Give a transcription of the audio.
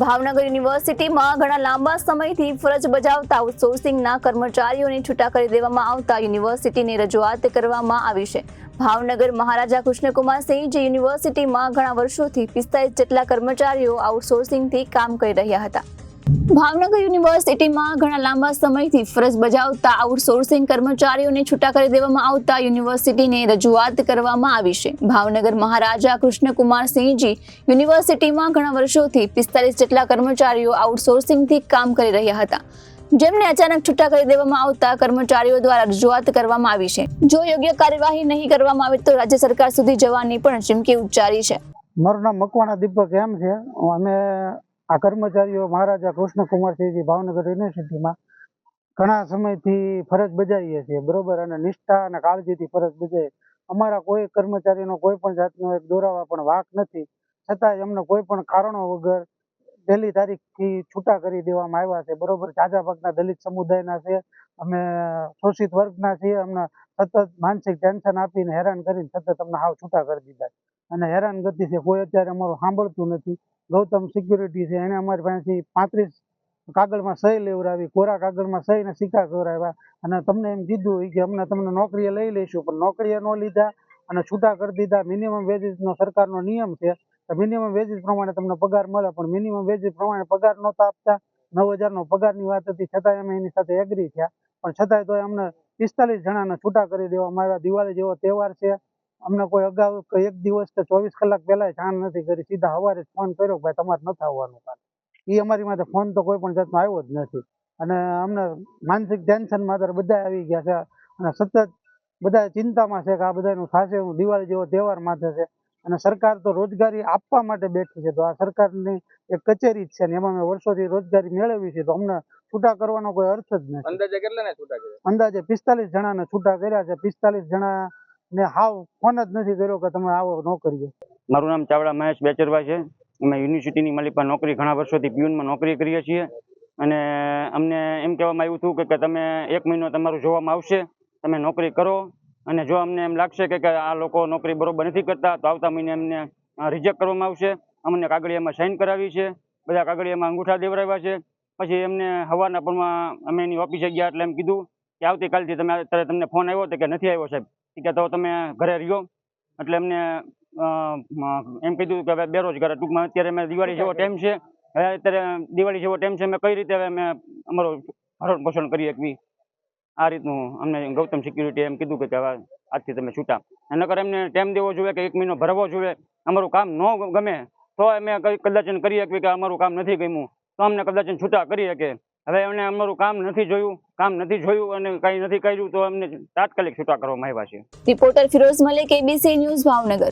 ભાવનગર યુનિવર્સિટીમાં ઘણા લાંબા સમયથી ફરજ બજાવતા આઉટસોર્સિંગના કર્મચારીઓને છૂટા કરી દેવામાં આવતા યુનિવર્સિટીની રજૂઆત કરવામાં આવી છે. ભાવનગર મહારાજા કૃષ્ણકુમાર સિંહજી યુનિવર્સિટીમાં ઘણા વર્ષોથી પિસ્તાલીસ જેટલા કર્મચારીઓ આઉટસોર્સિંગથી કામ કરી રહ્યા હતા. ભાવનગર યુનિવર્સિટીમાં ઘણા લાંબા સમયથી ફરજ બજાવતા આઉટસોર્સિંગ કર્મચારીઓને છૂટા કરી દેવામાં આવતા યુનિવર્સિટીને રજૂઆત કરવામાં આવી છે. ભાવનગર મહારાજા કૃષ્ણકુમાર યુનિવર્સિટીમાં ઘણા વર્ષોથી પિસ્તાલીસ જેટલા કર્મચારીઓ આઉટસોર્સિંગથી કામ કરી રહ્યા હતા. જેમને અચાનક છૂટા કરી દેવામાં આવતા કર્મચારીઓ દ્વારા રજૂઆત કરવામાં આવી છે. જો યોગ્ય કાર્યવાહી નહીં કરવામાં આવે તો રાજ્ય સરકાર સુધી જવાની પણ ચીમકી ઉચ્ચારી છે. મારું નામ મકવાણા દીપક એમ છે. અમે આ કર્મચારીઓ મહારાજા કૃષ્ણકુમારસિંહજી ભાવનગર યુનિવર્સિટીમાં ઘણા સમયથી ફરજ બજાવીએ છીએ, બરોબર? અને નિષ્ઠા અને કાળજીથી ફરજ બજાવીએ. અમારા કોઈ કર્મચારીનો કોઈ પણ જાતનો એક દોરાવા પણ વાક નથી. છતાંય અમને કોઈ પણ કારણો વગર પહેલી તારીખથી છૂટા કરી દેવામાં આવ્યા છે, બરોબર? ઝાઝા ભાગના દલિત સમુદાયના છે, અમે શોષિત વર્ગના છીએ, અમને સતત માનસિક ટેન્શન આપીને હેરાન કરીને સતત અમને હાવ છૂટા કરી દીધા અને હેરાન ગતિ છે, કોઈ અત્યારે અમારું સાંભળતું નથી. ગૌતમ સિક્યુરિટી છે, એને અમારી પાસેથી પાંત્રીસ કાગળમાં સહી લેવડાવી, કોરા કાગળમાં સહી ને સિક્કા કરાવ્યા અને તમને એમ કીધું કે અમને તમને નોકરીએ લઈ લઈશું, પણ નોકરીએ ન લીધા અને છૂટા કરી દીધા. મિનિમમ વેજીસનો સરકારનો નિયમ છે મિનિમમ વેજીસ પ્રમાણે તમને પગાર મળે, પણ મિનિમમ વેજીસ પ્રમાણે પગાર નહોતા આપતા. નવ હજારનો પગારની વાત હતી, છતાંય અમે એની સાથે એગ્રી થયા. પણ છતાંય તો અમને પિસ્તાલીસ જણાને છૂટા કરી દેવામાં આવ્યા. દિવાળી જેવો તહેવાર છે અમને કોઈ અગાઉ એક દિવસ કે ચોવીસ કલાક પહેલા જાણ નથી કરી. સીધા સવારે ફોન કર્યો ભાઈ તમારે નથી આવવાનું કાલ. એ અમારી માથે ફોન તો કોઈ પણ જાતનો આવ્યો જ નથી. અને અમને માનસિક ટેન્શનમાં અત્યારે બધા આવી ગયા છે. અને સતત બધા ચિંતામાં છે કે આ બધાનું થશે હું દિવાળી જેવો તહેવાર માથે છે. અને સરકાર તો રોજગારી આપવા માટે બેઠી છે. તો આ સરકારની એક કચેરી જ છે ને એમાં મેં વર્ષોથી રોજગારી મેળવી છે. તો અમને છૂટા કરવાનો કોઈ અર્થ જ નથી. અંદાજે કેટલા ને છૂટા કર્યા? અંદાજે પિસ્તાલીસ જણાને છૂટા કર્યા છે. પિસ્તાલીસ જણા ને હાવ ફોન જ નથી કર્યો કે તમે આવો નોકરીએ મારું નામ ચાવડા મહેશ બેચરભાઈ છે. અમે યુનિવર્સિટીની માલિકમાં નોકરી ઘણા વર્ષોથી પ્યુનમાં નોકરી કરીએ છીએ. અને અમને એમ કહેવામાં આવ્યું હતું કે તમે એક મહિનો તમારું જોવામાં આવશે. તમે નોકરી કરો. અને જો અમને એમ લાગશે કે આ લોકો નોકરી બરોબર નથી કરતા, તો આવતા મહિને એમને રિજેક્ટ કરવામાં આવશે. અમને કાગળિયામાં સાઇન કરાવી છે. બધા કાગળિયામાં અંગૂઠા દેવરાવ્યા છે. પછી એમને હવાના પરમાં અમે એની ઓફિસે ગયા એટલે એમ કીધું કે આવતીકાલથી તમે અત્યારે તમને ફોન આવ્યો તો કે નથી આવ્યો સાહેબ? છે તો તમે ઘરે રહ્યો? એટલે એમને એમ કીધું કે બેરોજગાર ટૂંકમાં અત્યારે મેં દિવાળી જેવો ટાઈમ છે. હવે અત્યારે દિવાળી જેવો ટાઈમ છે. મેં કઈ રીતે હવે મેં અમારો ભરણ પોષણ કરી શકવી આ રીતનું અમને ગૌતમ સિક્યુરિટી એમ કીધું કે હવે આજથી તમે છૂટા. નકર એમને ટાઈમ દેવો જોઈએ કે એક મહિનો ભરવો જોઈએ. અમારું કામ ન ગમે, તો અમે કદાચ કરી શકીએ કે અમારું કામ નથી ગમ્યું. તો અમને કદાચ છૂટા કરી શકે. હવે એમને અમારું કામ નથી જોયું. કામ નથી જોયું અને કંઈ નથી કર્યું તો અમને તાત્કાલિક છૂટા કરવામાં આવ્યા છે. Reporter Firoz Malik ABC news, Bhavnagar.